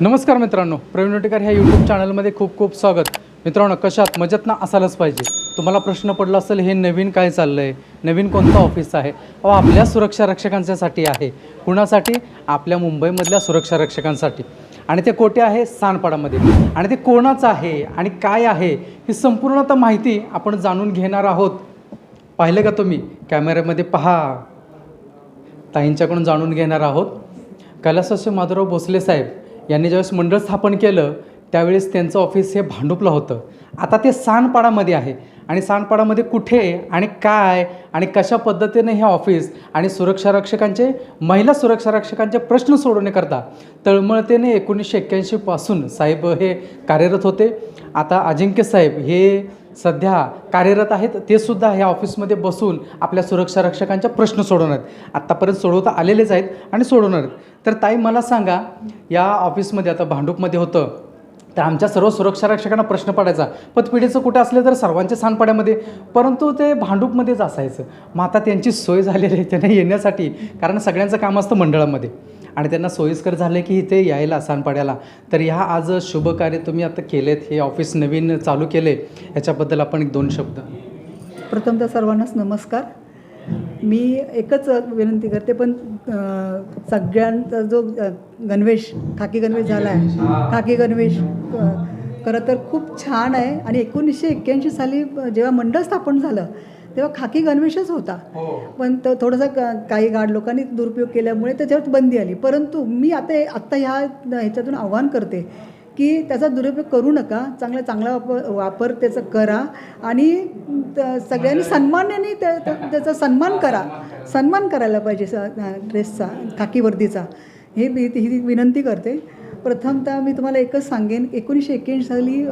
नमस्कार मित्रांनो प्रवीण वटेकर ह्या यूट्यूब चॅनलमध्ये खूप खूप स्वागत. मित्रांनो कशात मजेत ना असायलाच पाहिजे. तुम्हाला प्रश्न पडला असेल हे नवीन काय चाललं आहे नवीन कोणतं ऑफिस आहे? अहो आपल्या सुरक्षा रक्षकांच्यासाठी आहे. कुणासाठी? आपल्या मुंबईमधल्या सुरक्षा रक्षकांसाठी. आणि ते कोठे आहे? सानपाडामध्ये. आणि ते कोणाचं आहे? आणि काय आहे? ही संपूर्णतः माहिती आपण जाणून घेणार आहोत. पाहिलं का तुम्ही? कॅमेऱ्यामध्ये पहा. ताईंच्याकडून जाणून घेणार आहोत. कैलासवासी माधुराव भोसले साहेब यांनी ज्यावेळेस मंडळ स्थापन केलं त्यावेळेस त्यांचं ऑफिस हे भांडुपला होतं. आता ते सानपाडामध्ये आहे. आणि सानपाडामध्ये कुठे आणि काय आणि कशा पद्धतीने हे ऑफिस आणि सुरक्षा रक्षकांचे महिला सुरक्षा रक्षकांचे प्रश्न सोडवण्याकरता तळमळतेने एकोणीसशे एक्क्याऐंशीपासून साहेब हे कार्यरत होते. आता अजिंक्य साहेब हे सध्या कार्यरत आहेत ते सुद्धा ह्या ऑफिसमध्ये बसून आपल्या सुरक्षा रक्षकांच्या प्रश्न सोडवणार आहेत. आत्तापर्यंत सोडवता आलेलेच आहेत आणि सोडवणार आहेत. तर ताई मला सांगा या ऑफिसमध्ये आता भांडूपमध्ये होतं तर आमच्या सर्व सुरक्षा रक्षकांना प्रश्न पडायचा पतपिढीचं कुठे असलं तर सर्वांच्या सांडपाड्यामध्ये परंतु ते भांडूपमध्येच असायचं. मग आता त्यांची सोय झालेली आहे त्यांना येण्यासाठी कारण सगळ्यांचं काम असतं मंडळामध्ये. आणि त्यांना सोयीस्कर झालं की इथे यायला सानपाड्याला तर ह्या आज शुभ कार्य तुम्ही आता केलेत हे ऑफिस नवीन चालू केले याच्याबद्दल आपण एक दोन शब्द. प्रथमतः सर्वांनाच नमस्कार. मी एकच विनंती करते पण सगळ्यांचा जो गणवेश खाकी गणवेश झाला आहे खाकी गणवेश खरं तर खूप छान आहे आणि एकोणीसशे एक्क्याऐंशी साली जेव्हा मंडळ स्थापन झालं तेव्हा खाकी गणवेशच होता. पण तो थोडासा काही गाड लोकांनी दुरुपयोग केल्यामुळे त्याच्यावर बंदी आली. परंतु मी आता आत्ता ह्या ह्याच्यातून आव्हान करते की त्याचा दुरुपयोग करू नका. चांगला चांगला वापर वापर त्याचा करा आणि सगळ्यांनी सन्मानाने त्या- त्या- त्याचा सन्मान करा. सन्मान करायला पाहिजे स ड्रेसचा खाकी वर्दीचा हे मी ही विनंती करते. प्रथमतः मी तुम्हाला एकच सांगेन. एकोणीसशे एक्क्याऐंशी साली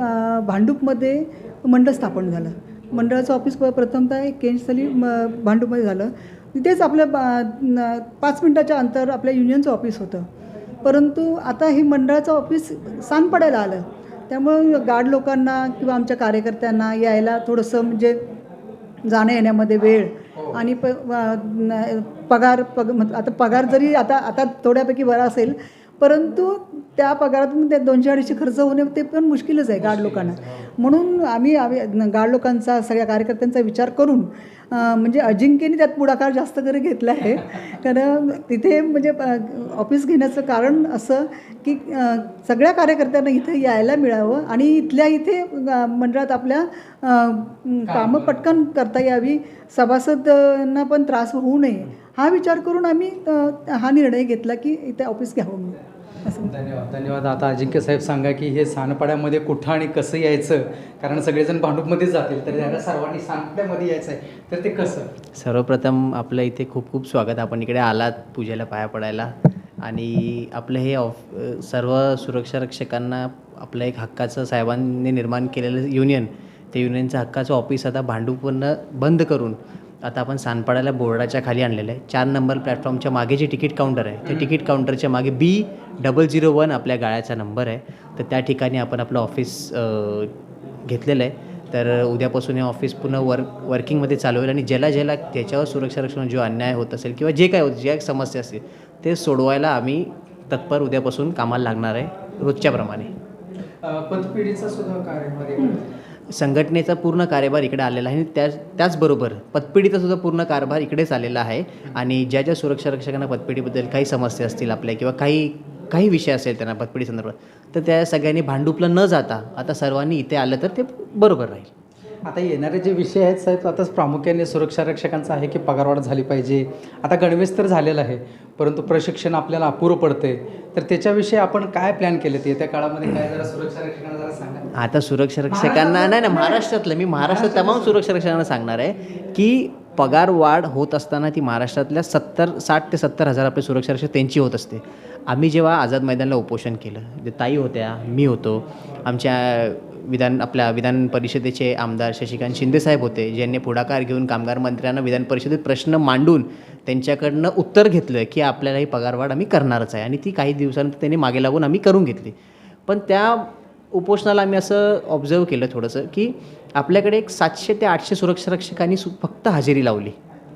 भांडूपमध्ये मंडळ स्थापन झालं. मंडळाचं ऑफिस प- प्रथमतः केंजस्थली साली म भांडूपमध्ये झालं. तिथेच आपलं बा- पाच मिनटाच्या अंतर आपल्या युनियनचं ऑफिस होतं. परंतु आता हे मंडळाचं ऑफिस सांगपडायला आलं. त्यामुळं गार्ड लोकांना किंवा आमच्या कार्यकर्त्यांना यायला थोडंसं म्हणजे जाण्या येण्यामध्ये वेळ आणि प पगार पग आता पगार जरी आता आता थोड्यापैकी बरा असेल परंतु त्या पगारातून ते दोनशे अडीचशे खर्च होणे ते पण मुश्किलच आहे गार्ड लोकांना. म्हणून आम्ही आम्ही गार्ड लोकांचा सगळ्या कार्यकर्त्यांचा विचार करून म्हणजे अजिंक्यने त्यात पुढाकार जास्त करे घेतला आहे. कारण तिथे म्हणजे ऑफिस घेण्याचं कारण असं की सगळ्या कार्यकर्त्यांना इथे यायला मिळावं आणि इथल्या इथे मंडळात आपल्या कामं पटकन करता यावी. सभासदांना पण त्रास होऊ नये. हा विचार करून आम्ही हा निर्णय घेतला की इथे ऑफिस घ्यावं म्हणून. धन्यवाद. धन्यवाद. आता अजिंक्य साहेब सांगा की हे सानपाड्यामध्ये कुठं आणि कसं यायचं? कारण सगळेजण भांडूपमध्ये जातील तर त्याला सर्वांनी सानपाड्यामध्ये यायचं आहे तर ते कसं? सर्वप्रथम आपलं इथे खूप खूप स्वागत. आपण इकडे आलात पूजेला पाया पडायला. आणि आपलं हे ऑफ सर्व सुरक्षा रक्षकांना आपलं एक हक्काचं साहेबांनी निर्माण केलेलं युनियन ते युनियनचं हक्काचं ऑफिस आता भांडूपनं बंद करून आता आपण सानपाड्याला बोर्डाच्या खाली आणलेलं आहे. चार नंबर प्लॅटफॉर्मच्या मागे जे तिकीट काउंटर आहे ते तिकीट काउंटरच्या मागे बी डबल झिरो वन आपल्या गाळ्याचा नंबर आहे. तर त्या ठिकाणी आपण आपलं ऑफिस घेतलेलं आहे. तर उद्यापासून हे ऑफिस पुन्हा वर्क वर्किंगमध्ये चालू होईल आणि ज्याला ज्याला त्याच्यावर सुरक्षा रक्षण जो अन्याय होत असेल किंवा जे काय होत ज्या समस्या असतील ते सोडवायला आम्ही तत्पर उद्यापासून कामाला लागणार आहे रोजच्याप्रमाणे. पतपिढीचा सुद्धा संघटनेचा पूर्ण कार्यभार इकडे आलेला आहे. आणि त्या त्याचबरोबर पतपिढीचा सुद्धा पूर्ण कारभार इकडेच आलेला आहे. आणि ज्या ज्या सुरक्षा रक्षकांना पतपिढीबद्दल काही समस्या असतील आपल्या किंवा काही काही विषय असेल त्यांना पतपिढी संदर्भात तर त्या सगळ्यांनी भांडुपला न जाता आता सर्वांनी इथे आलं तर ते बरोबर राहील. आता येणारे जे विषय आहेत साहेब आताच प्रामुख्याने सुरक्षा रक्षकांचा आहे की पगारवाढ झाली पाहिजे. आता गणवेश तर झालेलं आहे परंतु प्रशिक्षण आपल्याला अपुरं पडते तर त्याच्याविषयी आपण काय प्लॅन केले ते येत्या काळामध्ये काय जरा सुरक्षा रक्षकांना जरा सांगा आता सुरक्षा रक्षकांना नाही ना महाराष्ट्रातलं मी महाराष्ट्रात तमाम सुरक्षा रक्षकांना सांगणार आहे की पगार वाढ होत असताना ती महाराष्ट्रातल्या सत्तर साठ ते सत्तर हजार आपले सुरक्षा रक्षक त्यांची होत असते. आम्ही जेव्हा आझाद मैदानला उपोषण केलं जे ताई होत्या मी होतो आमच्या विधान आपल्या विधान परिषदेचे आमदार शशिकांत शिंदेसाहेब होते ज्यांनी पुढाकार घेऊन कामगार मंत्र्यांना विधान परिषदेत प्रश्न मांडून त्यांच्याकडनं उत्तर घेतलं की आपल्याला ही पगारवाढ आम्ही करणारच आहे. आणि ती काही दिवसानंतर त्यांनी मागे लागून आम्ही करून घेतली. पण त्या उपोषणाला आम्ही असं ऑब्झर्व केलं थोडंसं की आपल्याकडे एक सातशे ते आठशे सुरक्षा रक्षकांनी सु फक्त हजेरी लावली.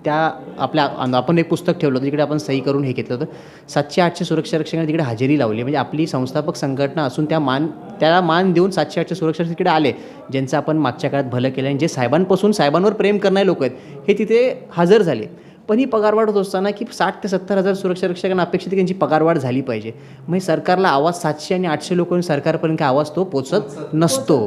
त्या आपल्या आपण एक पुस्तक ठेवलं होतं तिकडे आपण सही करून हे घेतलं होतं. सातशे आठशे सुरक्षा रक्षकांनी तिकडे हजेरी लावली. म्हणजे आपली संस्थापक संघटना असून त्या मान त्याला मान देऊन सातशे आठशे सुरक्षा तिकडे आले ज्यांचं आपण मागच्या काळात भलं केलं आणि जे साहेबांपासून साहेबांवर प्रेम करणारे लोक आहेत हे तिथे हजर झाले. पण ही पगारवाढ होत असताना की साठ ते सत्तर हजार सुरक्षा रक्षकांना अपेक्षित त्यांची पगारवाढ झाली पाहिजे. मग सरकारला आवाज सातशे आणि आठशे लोकांनी सरकारपर्यंत काय आवाज तो पोचत नसतो.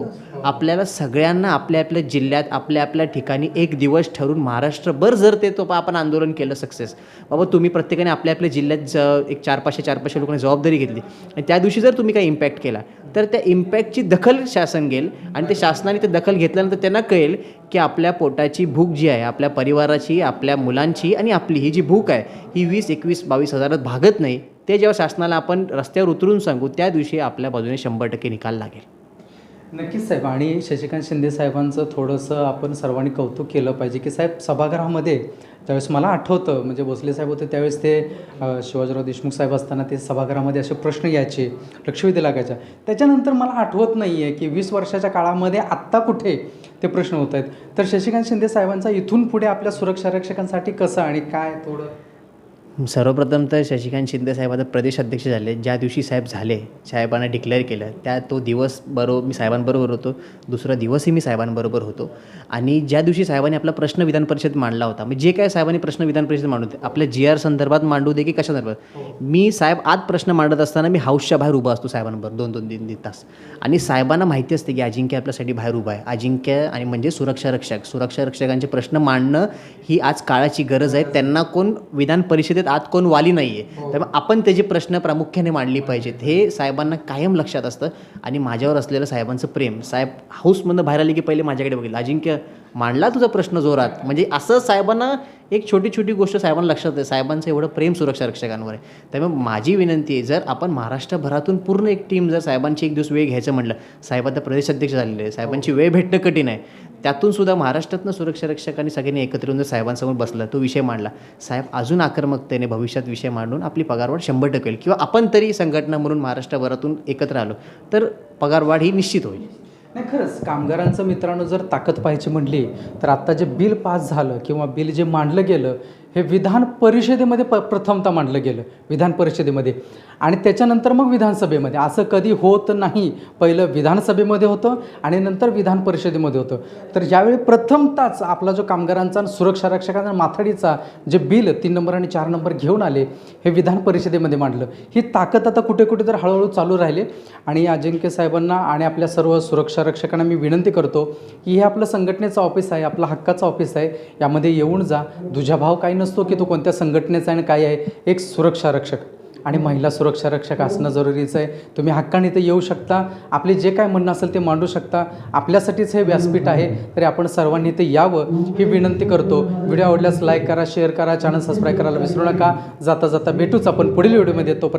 आपल्याला सगळ्यांना आपल्या आपल्या जिल्ह्यात आपल्या आपल्या ठिकाणी एक दिवस ठरून महाराष्ट्रभर जर ते तो आपण आंदोलन केलं सक्सेस. बाबा तुम्ही प्रत्येकाने आपल्या आपल्या जिल्ह्यात ज एक चार पाचशे चार पाचशे लोकांनी जबाबदारी घेतली. आणि त्या दिवशी जर तुम्ही काही इम्पॅक्ट केला तर त्या इम्पॅक्टची दखल शासन घेईल आणि ते शासनाने ते दखल घेतल्यानंतर त्यांना कळेल की आपल्या पोटाची भूक जी आहे आपल्या परिवाराची आपल्या मुलांची आणि आपली ही जी भूक आहे ही वीस एकवीस बावीस हजारात भागत नाही. ते जेव्हा शासनाला आपण रस्त्यावर उतरून सांगू त्या दिवशी आपल्या बाजूने शंभर टक्के निकाल लागेल. नक्कीच साहेब. आणि शशिकांत शिंदे साहेबांचं थोडंसं आपण सर्वांनी कौतुक केलं पाहिजे की साहेब सभागृहामध्ये त्यावेळेस मला आठवतं म्हणजे भोसले साहेब होते त्यावेळेस ते शिवाजीराव देशमुख साहेब असताना ते सभागृहामध्ये असे प्रश्न यायचे लक्षवेधी लागायच्या. त्याच्यानंतर मला आठवत नाही आहे की वीस वर्षाच्या काळामध्ये आत्ता कुठे ते प्रश्न होत आहेत तर शशिकांत शिंदे साहेबांचा इथून पुढे आपल्या सुरक्षा रक्षकांसाठी कसं आणि काय थोडं? सर्वप्रथम तर शशिकांत शिंदे साहेब आता प्रदेश अध्यक्ष झाले. ज्या दिवशी साहेब झाले साहेबांना डिक्लेअर केलं त्या तो दिवस बरोबर मी साहेबांबरोबर होतो. दुसरा दिवसही मी साहेबांबरोबर होतो. आणि ज्या दिवशी साहेबांनी आपला प्रश्न विधान परिषद मांडला होता म्हणजे जे काय साहेबांनी प्रश्न विधान परिषद मांडू दे आपल्या जी आर संदर्भात मांडू दे की कशा संदर्भात? मी साहेब आज प्रश्न मांडत असताना मी हाऊसच्या बाहेर उभा असतो साहेबांबरोबर दोन दोन तीन तीन तास. आणि साहेबांना माहिती असते की अजिंक्य आपल्यासाठी बाहेर उभा आहे. अजिंक्य आणि म्हणजे सुरक्षा रक्षक. सुरक्षा रक्षकांचे प्रश्न मांडणं ही आज काळाची गरज आहे. त्यांना कोण विधान परिषदेत आत कोण वाली नाही आहे त्यामुळे आपण त्याचे प्रश्न प्रामुख्याने मांडली पाहिजेत. हे साहेबांना कायम लक्षात असतं आणि माझ्यावर असलेलं साहेबांचं प्रेम. साहेब हाऊसमधनं बाहेर आले की पहिले माझ्याकडे बघितलं. अजिंक्य मांडला तुझा प्रश्न जोरात? म्हणजे असं साहेबांना एक छोटी छोटी गोष्ट साहेबांना लक्षात आहे साहेबांचं एवढं प्रेम सुरक्षा रक्षकांवर आहे. त्यामुळे माझी विनंती आहे जर आपण महाराष्ट्रभरातून पूर्ण एक टीम जर साहेबांची एक दिवस वेळ घ्यायचं म्हटलं साहेब आता प्रदेश अध्यक्ष झालेले आहे साहेबांची वेळ भेटणं कठीण आहे. त्यातून सुद्धा महाराष्ट्रातनं सुरक्षा रक्षकांनी सगळ्यांनी एकत्र येऊन जर साहेबांसमोर बसलं तो विषय मांडला. साहेब अजून आक्रमकतेने भविष्यात विषय मांडून आपली पगारवाढ शंभर टक्के होईल. किंवा आपण तरी संघटना म्हणून महाराष्ट्रभरातून एकत्र आलो तर पगारवाढ ही निश्चित होईल. नाही खरंच. कामगारांचं मित्रांनो जर ताकद पाहायची म्हटली तर आत्ता जे बिल पास झालं किंवा बिल जे मांडलं गेलं हे विधान परिषदेमध्ये प प्रथमतः मांडलं गेलं विधान परिषदेमध्ये. आणि त्याच्यानंतर मग विधानसभेमध्ये. असं कधी होत नाही. पहिलं विधानसभेमध्ये होतं आणि नंतर विधान परिषदेमध्ये होतं. तर ज्यावेळी प्रथमताच आपला जो कामगारांचा आणि सुरक्षा रक्षकांचा माथाडीचा जे बिल तीन नंबर आणि चार नंबर घेऊन आले हे विधान परिषदेमध्ये मांडलं. ही ताकद आता कुठे कुठे तर हळूहळू चालू राहिले. आणि अजिंक्य साहेबांना आणि आपल्या सर्व सुरक्षा रक्षकांना मी विनंती करतो की हे आपलं संघटनेचं ऑफिस आहे आपलं हक्काचं ऑफिस आहे. यामध्ये येऊन जा. दुजाभाव काही नसतो की तो कोणत्या संघटनेचा आहे आणि काय आहे. एक सुरक्षा रक्षक आणि महिला सुरक्षा रक्षक असणं जरुरीचं आहे. तुम्ही हक्काने इथे येऊ शकता. आपले जे काय म्हणणं असेल ते मांडू शकता. आपल्यासाठीच हे व्यासपीठ आहे. तरी आपण सर्वांनी इथे यावं ही विनंती करतो. व्हिडिओ आवडल्यास लाईक करा शेअर करा चॅनल सबस्क्राईब करायला विसरू नका. जाता जाता भेटूच आपण पुढील व्हिडिओमध्ये. तोपर्यंत